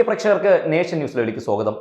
പ്രിയ പ്രേക്ഷകർക്ക് നേഷൻ ന്യൂസിലേക്ക് സ്വാഗതം.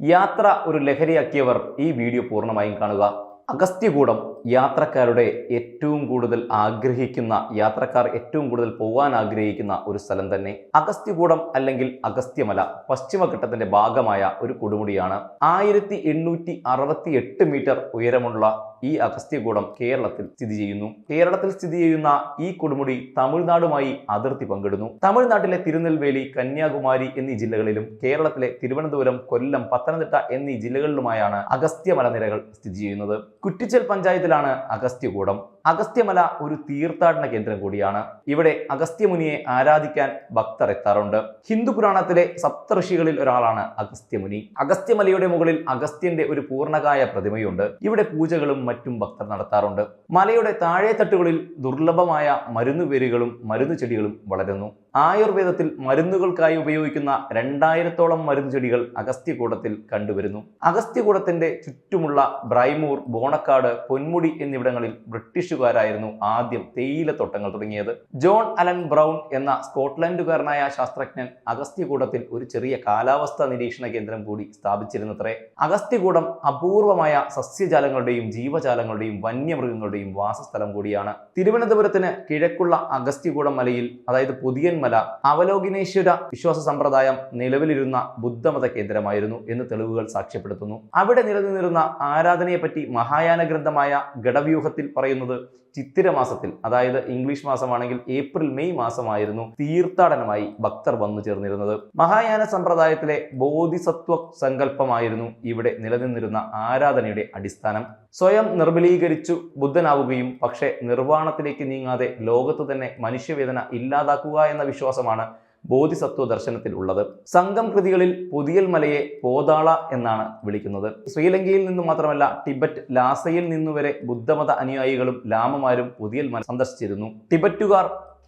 യാത്ര ഒരു ലഹരിയാക്കിയവർ ഈ വീഡിയോ പൂർണമായും കാണുക. അഗസ്ത്യകൂടം യാത്രക്കാരുടെ ഏറ്റവും കൂടുതൽ ആഗ്രഹിക്കുന്ന യാത്രക്കാർ ഏറ്റവും കൂടുതൽ പോകാൻ ആഗ്രഹിക്കുന്ന ഒരു സ്ഥലം തന്നെ അഗസ്ത്യകൂടം അല്ലെങ്കിൽ അഗസ്ത്യമല പശ്ചിമഘട്ടത്തിന്റെ ഭാഗമായ ഒരു കൊടുമുടിയാണ്. ആയിരത്തി എണ്ണൂറ്റി അറുപത്തി എട്ട് മീറ്റർ ഉയരമുള്ള ഈ അഗസ്ത്യകൂടം കേരളത്തിൽ സ്ഥിതി ചെയ്യുന്നു. കേരളത്തിൽ സ്ഥിതി ചെയ്യുന്ന ഈ കൊടുമുടി തമിഴ്നാടുമായി അതിർത്തി പങ്കിടുന്നു. തമിഴ്നാട്ടിലെ തിരുനെൽവേലി കന്യാകുമാരി എന്നീ ജില്ലകളിലും കേരളത്തിലെ തിരുവനന്തപുരം കൊല്ലം പത്തനംതിട്ട എന്നീ ജില്ലകളിലുമായാണ് അഗസ്ത്യ മലനിരകൾ സ്ഥിതി ചെയ്യുന്നത്. കുറ്റിച്ചൽ പഞ്ചായത്തിലാണ് അഗസ്ത്യകൂടം. അഗസ്ത്യമല ഒരു തീർത്ഥാടന കേന്ദ്രം കൂടിയാണ്. ഇവിടെ അഗസ്ത്യമുനിയെ ആരാധിക്കാൻ ഭക്തർ എത്താറുണ്ട്. ഹിന്ദു പുരാണത്തിലെ സപ്തഋഷികളിൽ ഒരാളാണ് അഗസ്ത്യമുനി. അഗസ്ത്യമലയുടെ മുകളിൽ അഗസ്ത്യന്റെ ഒരു പൂർണകായ പ്രതിമയുണ്ട്. ഇവിടെ പൂജകളും മറ്റും ഭക്തർ നടത്താറുണ്ട്. മലയുടെ താഴെത്തട്ടുകളിൽ ദുർലഭമായ മരുന്നുവേരുകളും മരുന്നു ചെടികളും വളരുന്നു. ആയുർവേദത്തിൽ മരുന്നുകൾക്കായി ഉപയോഗിക്കുന്ന രണ്ടായിരത്തോളം മരുന്ന് ചെടികൾ അഗസ്ത്യകൂടത്തിൽ കണ്ടുവരുന്നു. അഗസ്ത്യകൂടത്തിന്റെ ചുറ്റുമുള്ള ബ്രൈമൂർ ബോണക്കാട് പൊന്മുടി എന്നിവിടങ്ങളിൽ ബ്രിട്ടീഷുകാരായിരുന്നു ആദ്യം തേയിലത്തോട്ടങ്ങൾ തുടങ്ങിയത്. ജോൺ അലൻ ബ്രൗൺ എന്ന സ്കോട്ട്ലൻഡുകാരനായ ശാസ്ത്രജ്ഞൻ അഗസ്ത്യകൂടത്തിൽ ഒരു ചെറിയ കാലാവസ്ഥാ നിരീക്ഷണ കേന്ദ്രം കൂടി സ്ഥാപിച്ചിരുന്നത്രേ. അഗസ്ത്യകൂടം അപൂർവമായ സസ്യജാലങ്ങളുടെയും ജീവജാലങ്ങളുടെയും വന്യമൃഗങ്ങളുടെയും വാസസ്ഥലം കൂടിയാണ്. തിരുവനന്തപുരത്തിന് കിഴക്കുള്ള അഗസ്ത്യകൂടം മലയിൽ അതായത് പുതിയൻ മല അവലോകിനേശ്വര വിശ്വാസ സമ്പ്രദായം നിലവിലിരുന്ന ബുദ്ധമത കേന്ദ്രമായിരുന്നു എന്ന് തെളിവുകൾ സാക്ഷ്യപ്പെടുത്തുന്നു. അവിടെ നിലനിന്നിരുന്ന ആരാധനയെപ്പറ്റി മഹായാന ഗ്രന്ഥമായ ഗഡവ്യൂഹത്തിൽ പറയുന്നത് ചിത്തിര മാസത്തിൽ അതായത് ഇംഗ്ലീഷ് മാസമാണെങ്കിൽ ഏപ്രിൽ മെയ് മാസമായിരുന്നു തീർത്ഥാടനമായി ഭക്തർ വന്നു ചേർന്നിരുന്നത്. മഹായാന സമ്പ്രദായത്തിലെ ബോധിസത്വ സങ്കല്പമായിരുന്നു ഇവിടെ നിലനിന്നിരുന്ന ആരാധനയുടെ അടിസ്ഥാനം. സ്വയം നിർബലീകരിച്ചു ബുദ്ധനാവുകയും പക്ഷേ നിർവാണത്തിലേക്ക് നീങ്ങാതെ ലോകത്ത് തന്നെ മനുഷ്യവേദന ഇല്ലാതാക്കുക എന്ന വിശ്വാസമാണ് ബോധിസത്വ ദർശനത്തിൽ ഉള്ളത് സംഘം കൃതികളിൽ പുതിയൽ മലയെ പോതാള എന്നാണ് വിളിക്കുന്നത്. ശ്രീലങ്കയിൽ നിന്നു മാത്രമല്ല ടിബറ്റ് ലാസയിൽ നിന്നുവരെ ബുദ്ധമത അനുയായികളും ലാമമാരും പുതിയൽ മല സന്ദർശിച്ചിരുന്നു. ടിബറ്റുകാർ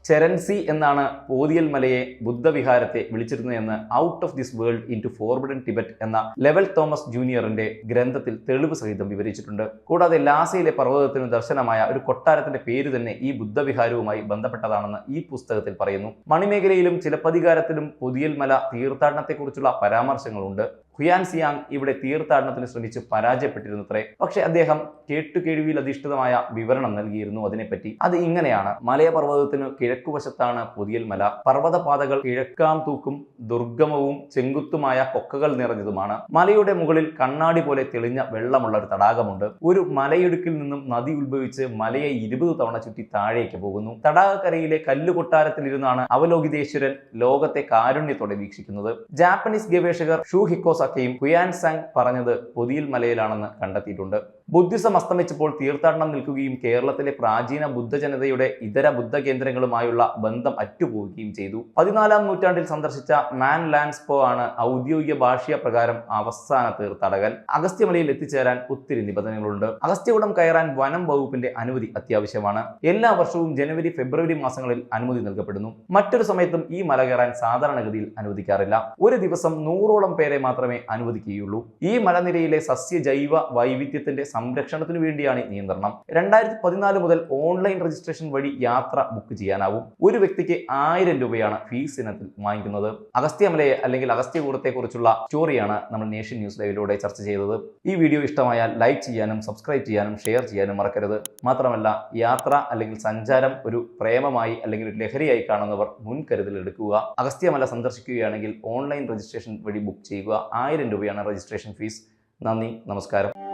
ചെരൻസി എന്നാണ് പോതിയൽ മലയെ ബുദ്ധവിഹാരത്തെ വിളിച്ചിരുന്നതെന്ന് out of this world into forbidden Tibet എന്ന ലെവൽ തോമസ് ജൂനിയറിന്റെ ഗ്രന്ഥത്തിൽ തെളിവ് സഹിതം വിവരിച്ചിട്ടുണ്ട്. കൂടാതെ ലാസയിലെ പർവതത്തിന് ദർശനമായ ഒരു കൊട്ടാരത്തിന്റെ പേര് തന്നെ ഈ ബുദ്ധവിഹാരവുമായി ബന്ധപ്പെട്ടതാണെന്ന് ഈ പുസ്തകത്തിൽ പറയുന്നു. മണിമേഖലയിലും ചിലപ്പതികാരത്തിലും പുതിയൽ മല തീർത്ഥാടനത്തെക്കുറിച്ചുള്ള പരാമർശങ്ങളുണ്ട്. ഹുയാൻ സിയാങ് ഇവിടെ തീർത്ഥാടനത്തിന് ശ്രമിച്ച് പരാജയപ്പെട്ടിരുന്നത്രേ. പക്ഷെ അദ്ദേഹം കേട്ടുകേഴ്വിയിൽ അധിഷ്ഠിതമായ വിവരണം നൽകിയിരുന്നു അതിനെപ്പറ്റി. അത് ഇങ്ങനെയാണ്. മലയപർവതത്തിന് കിഴക്കുവശത്താണ് പുതിയൽ മല. പർവതപാതകൾ കിഴക്കാം തൂക്കും ദുർഗമവും ചെങ്കുത്തുമായ കൊക്കകൾ നിറഞ്ഞതുമാണ്. മലയുടെ മുകളിൽ കണ്ണാടി പോലെ തെളിഞ്ഞ വെള്ളമുള്ള ഒരു തടാകമുണ്ട്. ഒരു മലയിടുക്കിൽ നിന്നും നദി ഉത്ഭവിച്ച് മലയെ ഇരുപത് തവണ ചുറ്റി താഴേക്ക് പോകുന്നു. തടാകക്കരയിലെ കല്ലുകൊട്ടാരത്തിലിരുന്നാണ് അവലോകിതേശ്വരൻ ലോകത്തെ കാരുണ്യത്തോടെ വീക്ഷിക്കുന്നത്. ജാപ്പനീസ് ഗവേഷകർ ഷൂ ഹിക്കോസാക്കയും ഹുയാൻ സാങ് പറഞ്ഞത് പൊതിയിൽ മലയിലാണെന്ന് കണ്ടെത്തിയിട്ടുണ്ട്. ബുദ്ധിസം അസ്തമിച്ചപ്പോൾ തീർത്ഥാടനം നിൽക്കുകയും കേരളത്തിലെ പ്രാചീന ബുദ്ധജനതയുടെ ഇതര ബുദ്ധ കേന്ദ്രങ്ങളുമായുള്ള ബന്ധം അറ്റുപോവുകയും ചെയ്തു. പതിനാലാം നൂറ്റാണ്ടിൽ സന്ദർശിച്ച മാൻ ലാൻഡ്സ്പോ ആണ് ഔദ്യോഗിക ഭാഷയ പ്രകാരം അവസാന തീർത്ഥാടകൻ. അഗസ്ത്യമലയിൽ എത്തിച്ചേരാൻ ഒത്തിരി നിബന്ധനകളുണ്ട്. അഗസ്ത്യകുടം കയറാൻ വനം വകുപ്പിന്റെ അനുമതി അത്യാവശ്യമാണ്. എല്ലാ വർഷവും ജനുവരി ഫെബ്രുവരി മാസങ്ങളിൽ അനുമതി നൽകപ്പെടുന്നു. മറ്റൊരു സമയത്തും ഈ മല കയറാൻ സാധാരണഗതിയിൽ അനുവദിക്കാറില്ല. ഒരു ദിവസം നൂറോളം പേരെ മാത്രമേ അനുവദിക്കുകയുള്ളൂ. ഈ മലനിരയിലെ സസ്യ ജൈവ വൈവിധ്യത്തിന്റെ സംരക്ഷണത്തിനു വേണ്ടിയാണ് നിയന്ത്രണം. രണ്ടായിരത്തി പതിനാല് മുതൽ ഓൺലൈൻ രജിസ്ട്രേഷൻ വഴി യാത്ര ബുക്ക് ചെയ്യാനാവും. ഒരു വ്യക്തിക്ക് ആയിരം രൂപയാണ് ഫീസ് ഇനത്തിൽ വാങ്ങിക്കുന്നത്. അഗസ്ത്യമലയെ അല്ലെങ്കിൽ അഗസ്ത്യകൂടത്തെ കുറിച്ചുള്ള സ്റ്റോറിയാണ് നമ്മൾ നേഷൻ ന്യൂസ് ലൈവിലൂടെ ചർച്ച ചെയ്തത്. ഈ വീഡിയോ ഇഷ്ടമായാൽ ലൈക്ക് ചെയ്യാനും സബ്സ്ക്രൈബ് ചെയ്യാനും ഷെയർ ചെയ്യാനും മറക്കരുത്. മാത്രമല്ല യാത്ര അല്ലെങ്കിൽ സഞ്ചാരം ഒരു പ്രേമമായി അല്ലെങ്കിൽ ഒരു ലഹരിയായി കാണുന്നവർ മുൻകരുതൽ എടുക്കുക. അഗസ്ത്യമല സന്ദർശിക്കുകയാണെങ്കിൽ ഓൺലൈൻ രജിസ്ട്രേഷൻ വഴി ബുക്ക് ചെയ്യുക. ആയിരം രൂപയാണ് രജിസ്ട്രേഷൻ ഫീസ്. നന്ദി നമസ്കാരം.